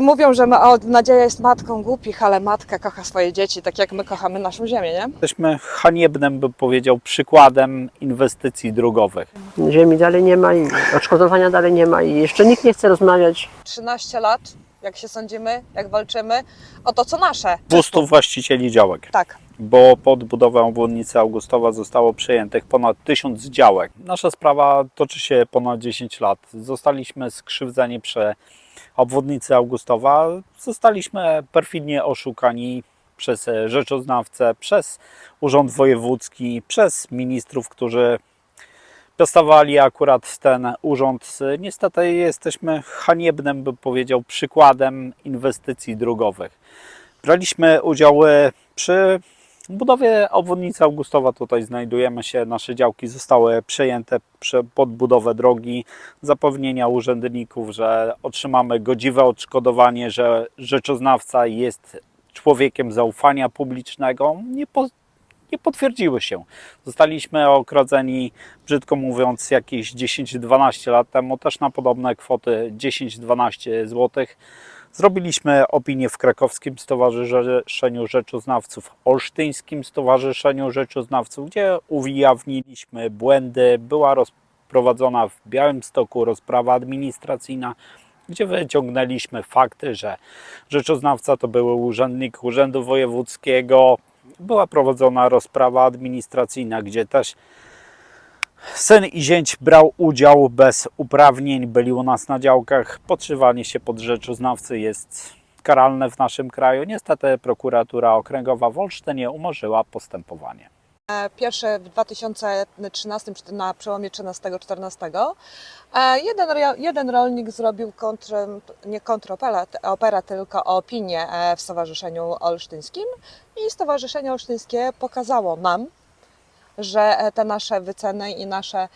Mówią, że ma, o, nadzieja jest matką głupich, ale matka kocha swoje dzieci, tak jak my kochamy naszą ziemię, nie? Jesteśmy haniebnym, bym powiedział, przykładem inwestycji drogowych. Ziemi dalej nie ma i odszkodowania dalej nie ma i jeszcze nikt nie chce rozmawiać. 13 lat, jak się sądzimy, jak walczymy o to, co nasze. 200 właścicieli działek, Tak. bo pod budowę obwodnicy Augustowa zostało przejętych ponad 1000 działek. Nasza sprawa toczy się ponad 10 lat. Zostaliśmy skrzywdzeni przy obwodnicy Augustowa. Zostaliśmy perfidnie oszukani przez rzeczoznawcę, przez Urząd Wojewódzki, przez ministrów, którzy piastowali akurat ten urząd. Niestety jesteśmy haniebnym, bym powiedział, przykładem inwestycji drogowych. Braliśmy udział e, przy budowie obwodnicy Augustowa. Tutaj znajdujemy się. Nasze działki zostały przejęte pod budowę drogi. Zapewnienia urzędników, że otrzymamy godziwe odszkodowanie, że rzeczoznawca jest człowiekiem zaufania publicznego. Nie, po, nie potwierdziły się. Zostaliśmy okrodzeni, brzydko mówiąc, jakieś 10-12 lat temu, też na podobne kwoty 10-12 zł. Zrobiliśmy opinię w Krakowskim Stowarzyszeniu Rzeczoznawców, Olsztyńskim Stowarzyszeniu Rzeczoznawców, gdzie ujawniliśmy błędy. Była rozprowadzona w Białymstoku rozprawa administracyjna, gdzie wyciągnęliśmy fakty, że rzeczoznawca to był urzędnik Urzędu Wojewódzkiego. Była prowadzona rozprawa administracyjna, gdzie też Syn i zięć brał udział bez uprawnień, byli u nas na działkach. Podszywanie się pod rzeczoznawcy jest karalne w naszym kraju. Niestety prokuratura okręgowa w Olsztynie umorzyła postępowanie. E, Pierwsze w 2013, czy na przełomie 13-14, e, jeden, jeden rolnik zrobił kontr, nie kontroperat, opera, tylko opinię e, w Stowarzyszeniu Olsztyńskim i Stowarzyszenie Olsztyńskie pokazało nam, że te nasze wyceny i nasze,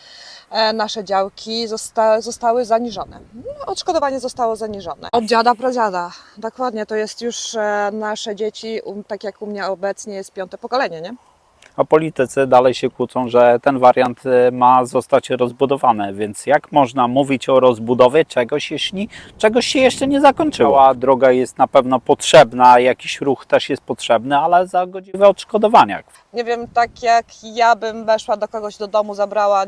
nasze działki zosta, zostały zaniżone. No, Odszkodowanie zostało zaniżone. Od dziada pradziada. Dokładnie, to jest już nasze dzieci, tak jak u mnie obecnie jest piąte pokolenie, nie? A politycy dalej się kłócą, że ten wariant y, ma zostać rozbudowany, więc jak można mówić o rozbudowie czegoś, jeśli czegoś się jeszcze nie zakończyło? Droga jest na pewno potrzebna, jakiś ruch też jest potrzebny, ale za godziwe odszkodowania. Nie wiem, tak jak ja bym weszła do kogoś do domu, zabrała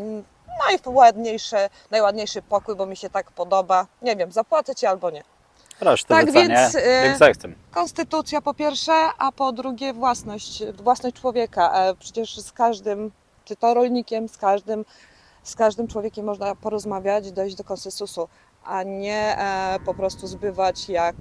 najładniejszy, najładniejszy pokój, bo mi się tak podoba. Nie wiem, zapłacę ci albo nie. Resztę Tak więc, y, jak zechcę. Konstytucja po pierwsze, a po drugie własność, własność człowieka. E, Przecież z każdym, czy to rolnikiem, z każdym, z każdym człowiekiem można porozmawiać, dojść do konsensusu, a nie e, po prostu zbywać jak